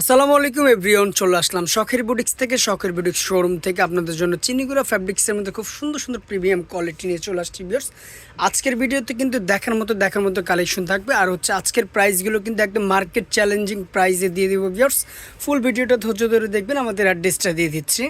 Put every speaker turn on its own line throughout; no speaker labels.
আসসালামু আলাইকুম এভরিওন চলে আসলাম শখের বুটিক্স থেকে, শখের বুটিক্স শোরুম থেকে। আপনাদের জন্য চিনিগুড়া ফ্যাব্রিক্সের মধ্যে খুব সুন্দর সুন্দর প্রিমিয়াম কোয়ালিটি নিয়ে চলে আসছি বিয়ার্স আজকের ভিডিওতে কিন্তু দেখার মতো দেখার মতো কালেকশন থাকবে। আর হচ্ছে আজকের প্রাইসগুলো কিন্তু একদম মার্কেট চ্যালেঞ্জিং প্রাইসে দিয়ে দেবো বিয়ার্স ফুল ভিডিওটা ধৈর্য ধরে দেখবেন, আমাদের অ্যাড্রেসটা দিয়ে দিচ্ছি।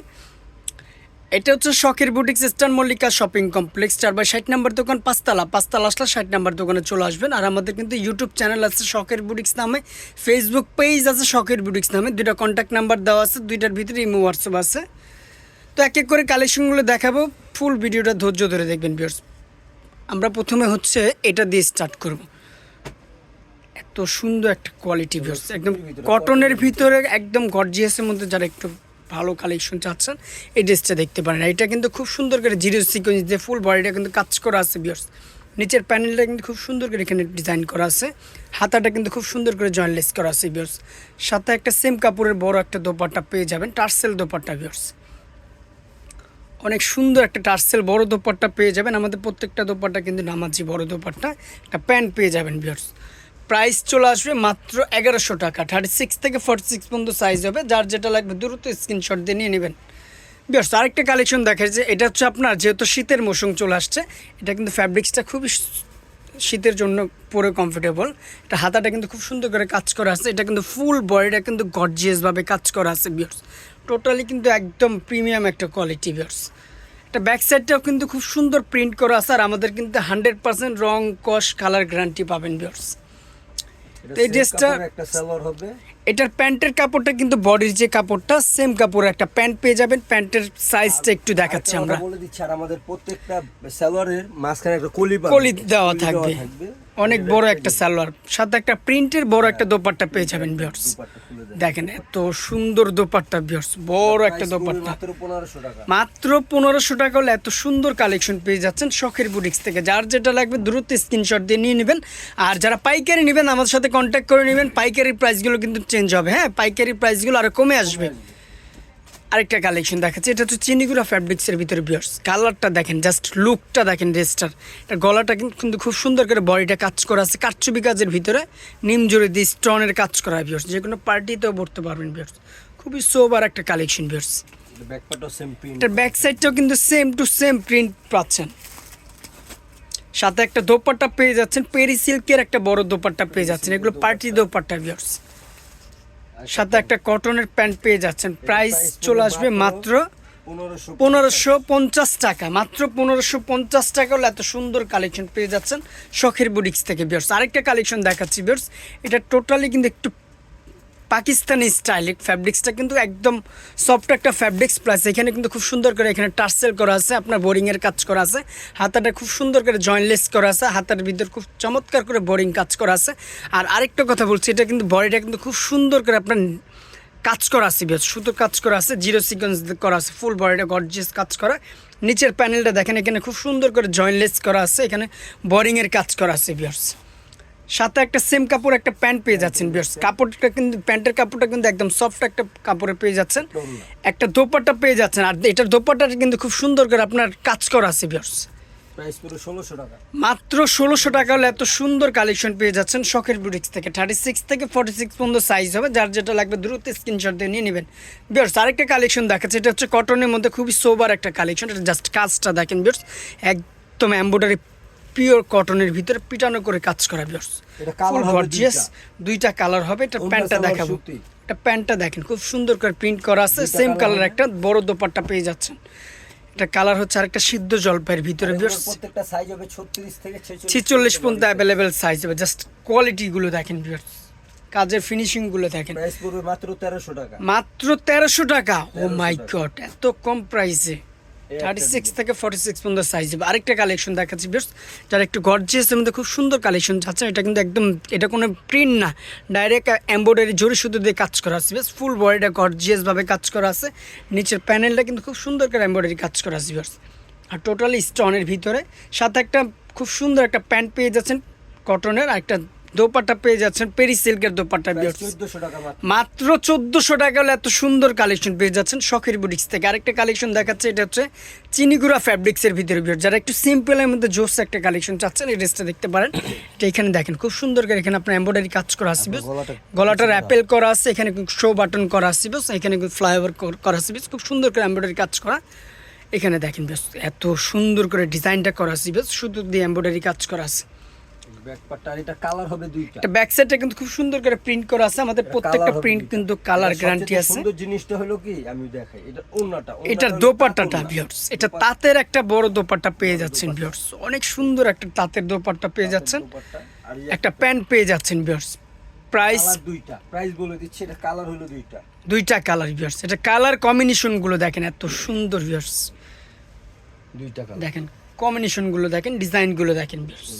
এটা হচ্ছে শখের boutiques eastern Mallika shopping complex চার বাই ষাট নাম্বার দোকান পাঁচতলা। পাঁচতলা আসলে ষাট নাম্বার দোকানে চলে আসবেন। আর আমাদের কিন্তু ইউটিউব চ্যানেল আছে শখের বুটিক্স নামে ফেসবুক পেজ আছে শখের বুটিক্স নামে। দুইটা কন্ট্যাক্ট নাম্বার দেওয়া আছে দুইটার ভিতরে ইমো হোয়াটসঅ্যাপ আছে। তো এক এক করে কালেকশনগুলো দেখাবো ফুল ভিডিওটা ধৈর্য ধরে দেখবেন বিয়ার্স আমরা প্রথমে হচ্ছে এটা দিয়ে স্টার্ট করব। এত সুন্দর একটা কোয়ালিটি ভিউস একদম কটনের ভিতরে একদম গর্জিয়াসের মধ্যে যারা একটু ভালো কালেকশন চাচ্ছেন, এই ড্রেসটা দেখতে পারেন। এটা কিন্তু খুব সুন্দর করে জিরো সিকোয়েন্স যে ফুল বডিটা কিন্তু কাজ করা আছে বিয়ার্স নিচের প্যানেলটা কিন্তু খুব সুন্দর করে এখানে ডিজাইন করা আছে। হাতাটা কিন্তু খুব সুন্দর করে জয়েন্টলেস করা আছে বিয়ার্স সাথে একটা সেম কাপড়ের বড় একটা দোপাট্টা পেয়ে যাবেন, টার্সেল দোপাট্টা বিয়ার্স অনেক সুন্দর একটা টার্সেল বড় দোপাট্টা পেয়ে যাবেন। আমাদের প্রত্যেকটা দোপাট্টা কিন্তু নামাজি বড় দোপাট্টা, একটা প্যান্ট পেয়ে যাবেন বিয়ার্স প্রাইস চলে আসবে মাত্র এগারোশো টাকা। থার্টি সিক্স থেকে ফর্টি সিক্স পর্যন্ত সাইজ হবে। যার যেটা লাগবে দ্রুত স্ক্রিনশট দিয়ে নিয়ে নেবেন। বিয়ার্স আরেকটা কালেকশন দেখাচ্ছে এটা হচ্ছে আপনার যেহেতু শীতের মৌসুম চলে আসছে, এটা কিন্তু ফ্যাব্রিক্সটা খুবই শীতের জন্য পরে কমফোর্টেবল এটা হাতাটা কিন্তু খুব সুন্দর করে কাজ করা আছে। এটা কিন্তু ফুল বডিটা কিন্তু গর্জিয়াসভাবে কাজ করা আছে বিয়ার্স টোটালি কিন্তু একদম প্রিমিয়াম একটা কোয়ালিটি বিয়ার্স এটা ব্যাক সাইডটাও কিন্তু খুব সুন্দর প্রিন্ট করা আছে আর আমাদের কিন্তু হান্ড্রেড পার্সেন্ট রং, কস কালার গ্যারান্টি পাবেন বিয়ার্স এই
same
ড্রেসটা-
একটা সালোয়ার হবে।
এটার প্যান্টের কাপড়টা কিন্তু বডির যে কাপড়টা সেম কাপড় একটা প্যান্ট পেয়ে যাবেন। প্যান্টের সাইজটা একটু দেখাচ্ছি আমরা।
বলে দিচ্ছি আর আমাদের প্রত্যেকটা সালোয়ারের মাঝখানে একটা কলি।
কলি দেওয়া থাকবে। অনেক বড় একটা সালোয়ার। সাথে একটা প্রিন্টের বড় একটা দোপাট্টা পেয়ে যাবেন বিয়ার্স। দেখেন এত সুন্দর দোপাট্টা বিয়ার্স বড় একটা দোপাট্টা।
মাত্র 1500 টাকা।
মাত্র পনেরোশো টাকা হলে এত সুন্দর কালেকশন পেয়ে যাচ্ছেন শখের বুটিক্স থেকে। যার যেটা লাগবে দ্রুত স্ক্রিনশট দিয়ে নিয়ে নেবেন। আর যারা পাইকারি নেবেন আমাদের সাথে কন্ট্যাক্ট করে নেবেন। পাইকারি প্রাইসগুলো কিন্তু চেঞ্জ হবে। হ্যাঁ পাইকারি প্রাইসগুলো আরও কমে আসবে। আরেকটা কালেকশন দেখাচ্ছে এটা হচ্ছে চিনিগুড়া ফ্যাব্রিক্সের ভিতরে বিয়ার্স কালারটা দেখেন জাস্ট লুকটা দেখেন ড্রেসটার এটা গলাটা কিন্তু খুব সুন্দর করে বডিটা কাজ করা আছে কাটচুবি কাজের ভিতরে নিম জড়ি দিয়ে স্টোনের কাজ করা বিয়ার্স যে কোনো পার্টিতেও পড়তে পারবেন বিয়ার্স খুবই সোবার একটা কালেকশন বিয়ার্স এটার ব্যাক সাইডটাও কিন্তু সেম টু সেম প্রিন্ট পাচ্ছেন। সাথে একটা দোপাট্টা পেয়ে যাচ্ছেন পেরি সিল্কের একটা বড় দোপাট্টা পেয়ে যাচ্ছেন। এগুলো পার্টি দোপাট্টা ভিউয়ার্স সাথে একটা কটনের প্যান্ট পেয়ে যাচ্ছেন। প্রাইস চলে আসবে মাত্র পনেরোশো পঞ্চাশ টাকা। মাত্র পনেরোশো পঞ্চাশ টাকা হলে এত সুন্দর কালেকশন পেয়ে যাচ্ছেন শখের বুটিক্স থেকে বিয়ার্স আরেকটা কালেকশন দেখাচ্ছি বিয়ার্স এটা টোটালি কিন্তু একটু পাকিস্তানি স্টাইলিক ফ্যাব্রিক্সটা কিন্তু একদম সফট একটা ফ্যাব্রিক্স প্লাস এখানে কিন্তু খুব সুন্দর করে এখানে টার্সেল করা আছে, আপনার বোরিংয়ের কাজ করা আছে, হাতাটা খুব সুন্দর করে জয়েন্টলেস করা আছে, হাতার ভিতর খুব চমৎকার করে বোরিং কাজ করা আছে, আর আরেকটা কথা বলছি, এটা কিন্তু বডিটা কিন্তু খুব সুন্দর করে আপনার কাজ করা আছে, বেশ সুতো কাজ করা আছে জিরো সিকোয়েন্স করা আছে ফুল বডিটা গর্জিয়াস কাজ করা, নিচের প্যানেলটা দেখেন, এখানে খুব সুন্দর করে জয়েন্টলেস করা আছে, এখানে বোরিংয়ের কাজ করা আছে বিয়ার্স সাথে একটা সেম কাপড় একটা প্যান্ট পেয়ে যাচ্ছেন বিয়ার্স কাপড়টা কিন্তু প্যান্টের কাপড়টা কিন্তু একদম সফট একটা কাপড়ে পেয়ে যাচ্ছেন। একটা দোপাট্টা পেয়ে যাচ্ছেন। আর এটার দোপাট্টাটা কিন্তু খুব সুন্দর করে আপনার কাজ করা আছে বিয়ার্স
প্রাইস পুরো 1600 টাকা।
মাত্র ষোলোশো টাকা হলে এত সুন্দর কালেকশন পেয়ে যাচ্ছেন শখের বুটিক্স থেকে। থার্টি সিক্স থেকে ফর্টি সিক্স পর্যন্ত সাইজ হবে। যার যেটা লাগবে দ্রুত স্ক্রিনশট দিয়ে নিয়ে নেবেন। বিয়ার্স আরেকটা কালেকশন দেখাচ্ছে। এটা হচ্ছে কটনের মধ্যে খুবই সোবার একটা কালেকশন। এটা জাস্ট কাজটা দেখেন বিয়ার্স একদম এম্ব্রয়ডারি পিওর কটনের ভিতরে পিটানো করে কাজ করা বিয়ার্স
এটা কালার হবে
গর্জিয়াস
দুইটা।
কালার হবে এটা প্যান্টটা দেখাবো। এটা প্যান্টটা দেখেন খুব সুন্দর করে প্রিন্ট করা আছে সেম কালার একটা বড় দোপাট্টা পেয়ে যাচ্ছেন। এটা কালার হচ্ছে আরেকটা সিদ্ধ জলপাইয়ের ভিতরে বিয়ার্স
প্রত্যেকটা সাইজ হবে 36 থেকে 46
ছিচল্লিশ পর্যন্ত অ্যাভেলেবেল সাইজ হবে জাস্ট কোয়ালিটিগুলো দেখেন ভিউয়ার্স কাজের ফিনিশিংগুলো দেখেন।
প্রাইস পড়বে মাত্র 1300 টাকা।
মাত্র তেরোশো টাকা? Oh my. গড এত কম প্রাইসে থার্টি সিক্স থেকে ফর্টি সিক্স পর্যন্ত সাইজ হবে আরেকটা কালেকশন দেখাচ্ছি বেশ যারা একটু গর্জিয়াসের মধ্যে খুব সুন্দর কালেকশন যাচ্ছে এটা কিন্তু একদম এটা কোনো প্রিন্ট না ডাইরেক্ট এম্ব্রয়ডারি জরি সুতো দিয়ে কাজ করা আছে বেশ ফুল বডিটা গর্জিয়াসভাবে কাজ করা আছে নিচের প্যানেলটা কিন্তু খুব সুন্দর করে এম্ব্রয়ডারি কাজ করা আছে বেশ আর টোটালি স্টোনের ভিতরে সাথে একটা খুব সুন্দর একটা প্যান্ট পেয়ে যাচ্ছেন কটনের আর একটা দোপাট্টা পেয়ে যাচ্ছেন পেরি সিল্কের দোপাট্টা
মাত্র।
চোদ্দোশো টাকা হলে এত সুন্দর কালেকশন পেয়ে যাচ্ছেন শখের বুটিক্স থেকে। আরেকটা কালেকশন দেখাচ্ছে এটা হচ্ছে চিনিগুড়া ফ্যাব্রিক্সের ভিতরে বিয়ার যারা একটু সিম্পলের মধ্যে জোস একটা কালেকশন চাচ্ছেন এই ড্রেসটা দেখতে পারেন। এটা এখানে দেখেন খুব সুন্দর করে এখানে আপনার এম্ব্রয়ডারি কাজ করা আসবে গলাটার অ্যাপেল করা আছে এখানে শো বাটন করা আসবে এখানে ফ্লাইওভার করা আসবে খুব সুন্দর করে এম্ব্রয়ডারি কাজ করা। এখানে দেখেন বেশ এত সুন্দর করে ডিজাইনটা করা আসবে শুধু দিয়ে এম্ব্রয়ডারি কাজ করা আছে।
ব্যাকপার্টটা আর এটা কালার হবে দুইটা।
এটা ব্যাক সাইডটা কিন্তু খুব সুন্দর করে প্রিন্ট করা আছে আমাদের প্রত্যেকটা প্রিন্ট কিন্তু কালার গ্যারান্টি আছে।
সুন্দর জিনিসটা হলো কি আমি দেখাই এটা ওন্নাটা
এটার দোপাট্টাটা ভিউয়ার্স এটা তাঁতের একটা বড় দোপাট্টা পেয়ে যাচ্ছেন ভিউয়ার্স অনেক সুন্দর একটা তাঁতের দোপাট্টা পেয়ে যাচ্ছেন। একটা প্যান্ট পেয়ে যাচ্ছেন ভিউয়ার্স প্রাইস
কালার দুইটা প্রাইস বলে দিচ্ছি এটা কালার হলো দুইটা।
দুইটা কালার ভিউয়ার্স এটা কালার কম্বিনেশনগুলো দেখেন এত সুন্দর ভিউয়ার্স
দুইটা কালার
দেখেন কম্বিনেশনগুলো দেখেন ডিজাইনগুলো দেখেন ভিউয়ার্স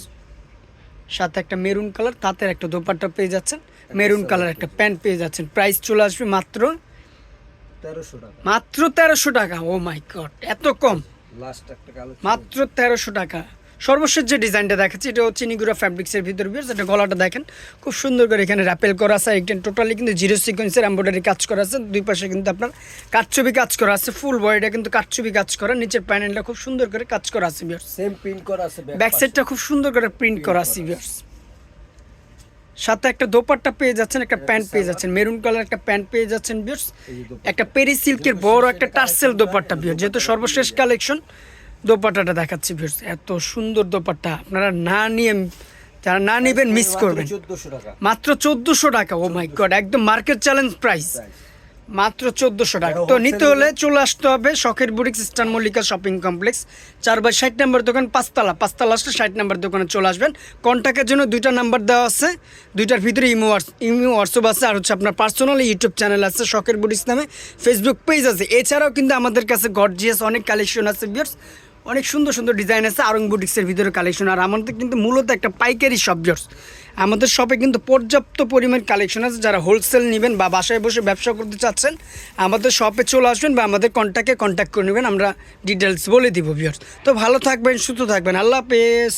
সাথে একটা মেরুন কালার তাঁতের একটা দোপাট্টা পেয়ে যাচ্ছেন। মেরুন কালার একটা প্যান্ট পেয়ে যাচ্ছেন। প্রাইস চলে আসবে মাত্র
তেরোশো টাকা।
মাত্র তেরোশো টাকা। ও মাই গড এত কম।
লাস্ট একটা
মাত্র তেরোশো টাকা। সর্বশেষ যে ডিজাইনটা দেখাচ্ছি এটা হচ্ছে নিগুড়া ফ্যাব্রিক্সের ভিতর বিয়ার্স এটা গলাটা দেখেন খুব সুন্দর করে এখানে র্যাপেল করা আছে একটা টোটালি কিন্তু জিরো সিকোয়েন্সের এম্ব্রয়ডারি কাজ করা আছে দুই পাশে কিন্তু আপনার কাঠছবি কাজ করা আছে ফুল বডিটা কিন্তু কাঠছবি কাজ করা নিচের প্যানেলটা খুব সুন্দর করে কাজ করা আছে বিয়ার্স
সেম প্রিন্ট করা আছে
ব্যাক সাইডটা খুব সুন্দর করে প্রিন্ট করা আছে বিয়ার্স সাথে একটা দোপাট্টা পেয়ে যাচ্ছেন একটা প্যান্ট পেয়ে যাচ্ছেন মেরুন কালার একটা প্যান্ট পেয়ে যাচ্ছেন বিয়ার্স একটা পেরি সিল্কের বড় একটা টার্সেল দোপাট্টা বিয়ার যেহেতু সর্বশেষ কালেকশন দোপাট্টাটা দেখাচ্ছি বিয়ার্স এত সুন্দর দোপাট্টা। আপনারা না নিয়ে যারা না নেবেন মিস করবেন। মাত্র চোদ্দোশো টাকা ও মাই গড একদম মার্কেট চ্যালেঞ্জ প্রাইস মাত্র চোদ্দোশো টাকা। তো নিতে হলে চলে আসতে হবে শখের boutiques star Mallika shopping complex চার বাই ষাট নম্বর দোকান পাঁচতলা। পাঁচতলা আসলে ষাট নম্বর দোকানে চলে আসবেন। কন্ট্যাক্টের জন্য দুইটা নাম্বার দেওয়া আছে। দুইটার ভিতরে ইমো ইমো হোয়াটসঅ্যাপ আছে আর হচ্ছে আপনার পার্সোনাল ইউটিউব চ্যানেল আছে শখের বুটিক্স নামে। ফেসবুক পেজ আছে। এছাড়াও কিন্তু আমাদের কাছে গডজিয়াস অনেক কালেকশন আছে বিয়ার্স অনেক সুন্দর সুন্দর ডিজাইন আছে আরং বুটিক্সের ভিতরে কালেকশন আর আমাদের কিন্তু মূলত একটা পাইকারি শপ জর্স আমাদের শপে কিন্তু পর্যাপ্ত পরিমাণ কালেকশন আছে, যারা হোলসেল নেবেন বা বাসায় বসে ব্যবসা করতে চাচ্ছেন, আমাদের শপে চলে আসবেন বা আমাদের কন্ট্যাক্টে কন্ট্যাক্ট করে নেবেন, আমরা ডিটেলস বলে দিব বিয়ার্স তো ভালো থাকবেন, সুস্থ থাকবেন। আল্লাহ হাফেজ।